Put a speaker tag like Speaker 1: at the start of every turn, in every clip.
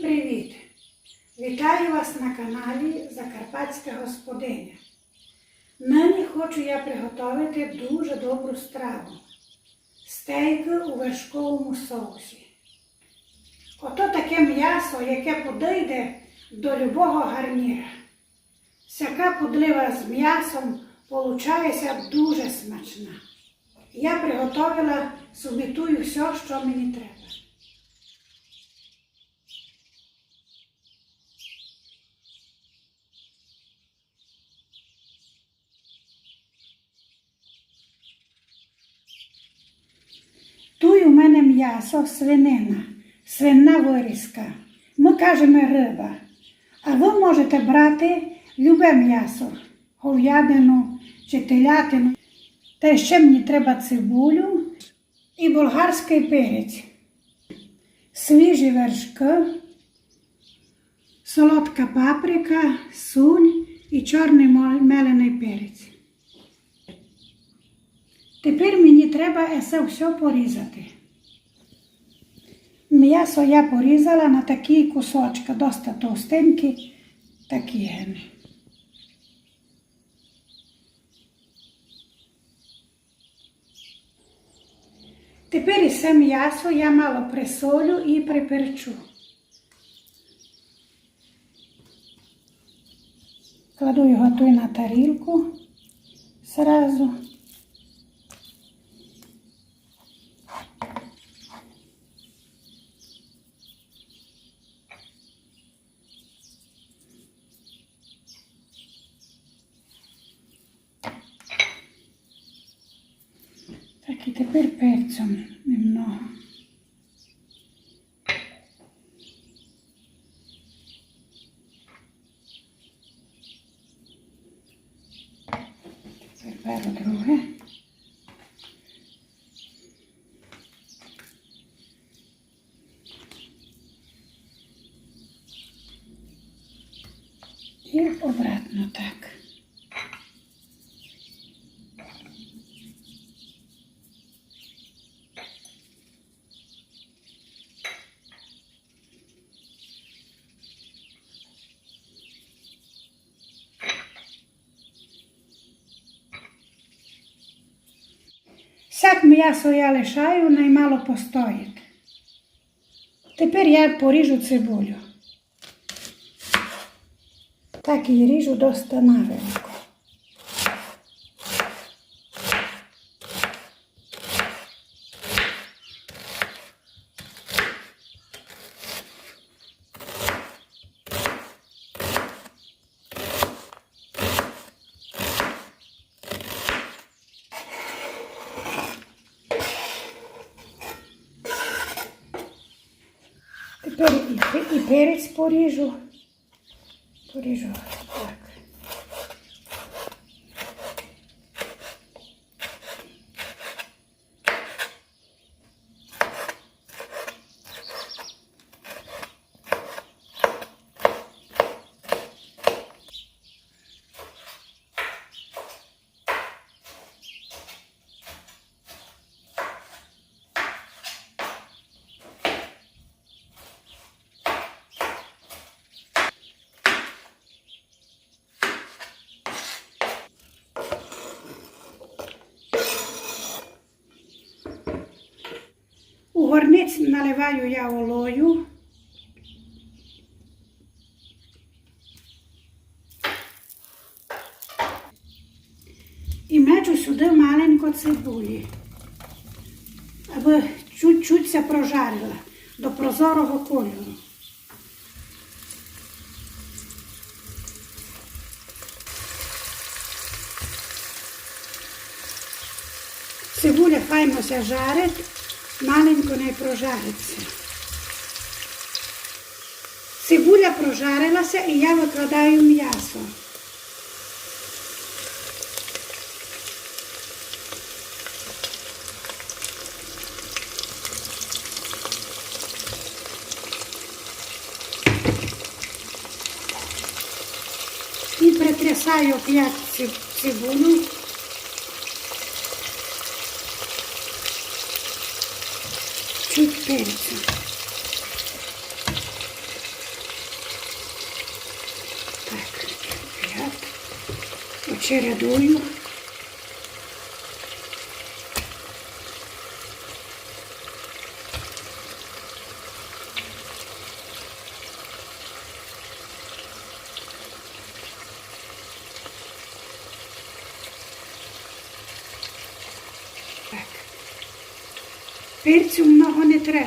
Speaker 1: Привіт! Вітаю вас на каналі Закарпатська господиня. Нині хочу я приготувати дуже добру страву. Стейки у вершковому соусі. Ото таке м'ясо, яке подійде до любого гарніра. Всяка подлива з м'ясом получається дуже смачна. Я приготувала сумітую все, що мені треба. Тут у мене м'ясо, свинина, свинна вирізка. Ми кажемо риба. А ви можете брати любе м'ясо, говядину чи телятину. Та ще мені треба цибулю і болгарський перець, свіжі вершки, солодка паприка, суль і чорний мелений перець. Тепер мені треба це все порізати. М'ясо я порізала на такі кусочки, досить товстенькі, такі гени. Тепер і це м'ясо я мало присолю і приперчу. Кладу його тут на тарілку зразу. Так, і тепер перцем немного. Тепер беру друге. І обратно так. Сяк м'ясо я лишаю, наймало постоїть. Тепер я поріжу цибулю. Так і ріжу до навелико. Тепер і, пе- перець поріжу. Поріжу так. Горниць наливаю я олою. І мечу сюди маленько цибулі, аби чуть-чуть ся прожарила до прозорого кольору. Цибуля файно ся жарить, маленько не прожариться. Цибуля прожарилася і я викладаю м'ясо. І притрясаю п'ять цибулю. перцю. Так, ряд. Очередую. Перцю много не треба.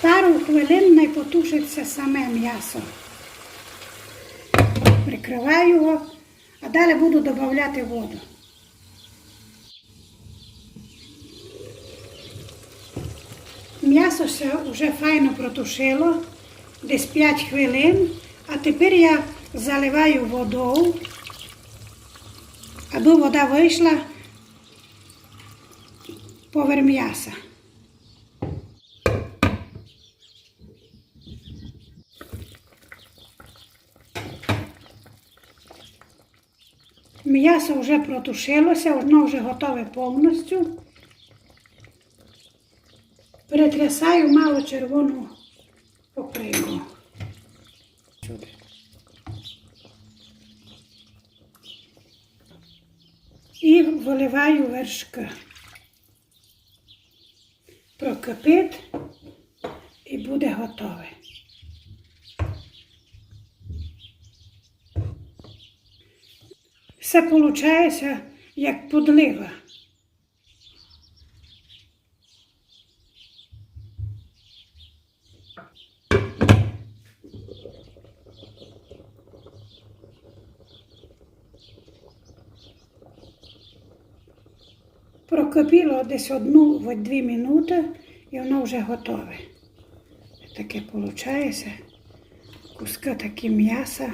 Speaker 1: Пару хвилин не потушиться саме м'ясо. Прикриваю його, а далі буду додавати воду. М'ясо все вже файно протушило, десь 5 хвилин, а тепер я заливаю водою, аби вода вийшла поверх м'яса. М'ясо вже протушилося, воно вже готове повністю. Перетрясаю мало червону покриву. Сюди. І виливаю вершки. Прокипить і буде готове. Все виходить як подлива. Прокипіло десь одну в дві минути і воно вже готове. Таке виходить. Куска такі м'яса.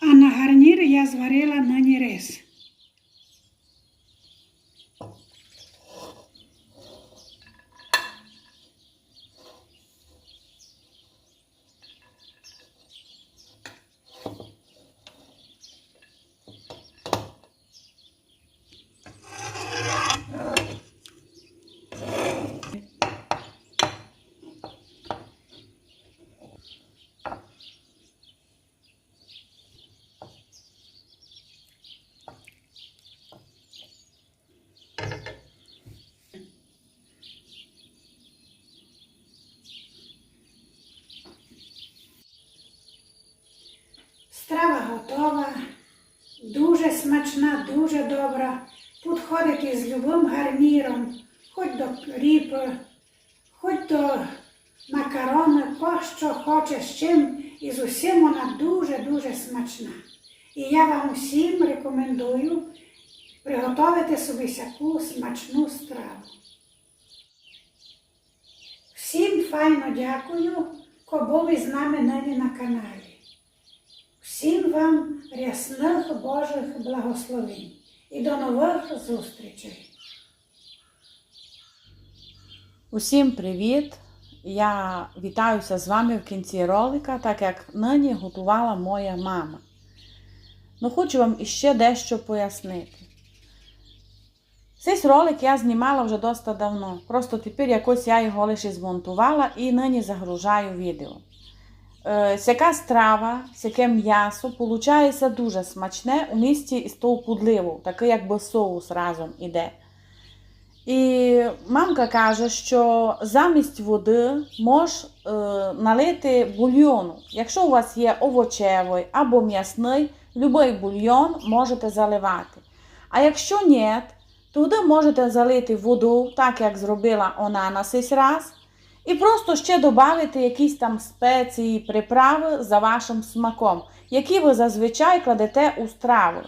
Speaker 1: А на гарнір я зварила нині рис. Страва готова, дуже смачна, дуже добра. Підходить із любим гарніром, хоч до ріпи, хоч до макарони, ко що хоче з чим. І з усім вона дуже-дуже смачна. І я вам усім рекомендую приготувати собі таку смачну страву. Всім файно дякую, ко були з нами нині на каналі. Всім вам рясних Божих благословень і до нових зустрічей.
Speaker 2: Усім привіт! Я вітаюся з вами в кінці ролика, так як нині готувала моя мама. Ну, хочу вам іще дещо пояснити. Цей ролик я знімала вже досить давно. Просто тепер якось я його лише змонтувала і нині загружаю відео. Е, Сяка страва, сяке м'ясо виходить дуже смачне у місті із того пудливу, такий якби соус разом іде. І мамка каже, що замість води мож е, налити бульйону. Якщо у вас є овочевий або м'ясний, будь-який бульйон можете заливати. А якщо ні, туди можете залити воду, так як зробила вона на сей раз, і просто ще додати якісь там спеції, приправи за вашим смаком, які ви зазвичай кладете у страву.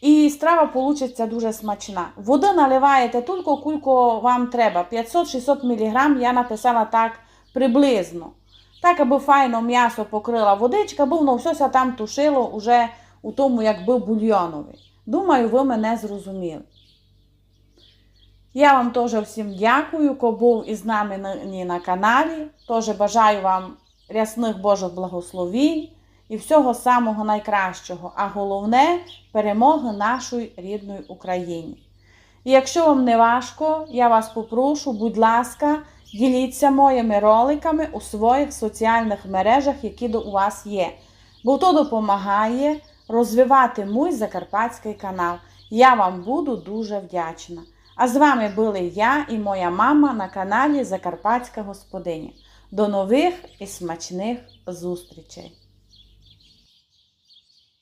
Speaker 2: І страва получиться дуже смачна. Води наливаєте тільки кілько вам треба. 500-600 мг я написала так приблизно. Так, аби файно м'ясо покрила водичка, бо воно все там тушило уже у тому, як був бульйоновий. Думаю, ви мене зрозуміли. Я вам теж всім дякую, хто був із нами нині на каналі. Теж бажаю вам рясних Божих благословінь і всього самого найкращого, а головне перемоги нашої рідної Україні. І якщо вам не важко, я вас попрошу, будь ласка, діліться моїми роликами у своїх соціальних мережах, які у вас є. Бо то допомагає розвивати мій закарпатський канал. Я вам буду дуже вдячна. А з вами були я і моя мама на каналі Закарпатська Господиня. До нових і смачних зустрічей!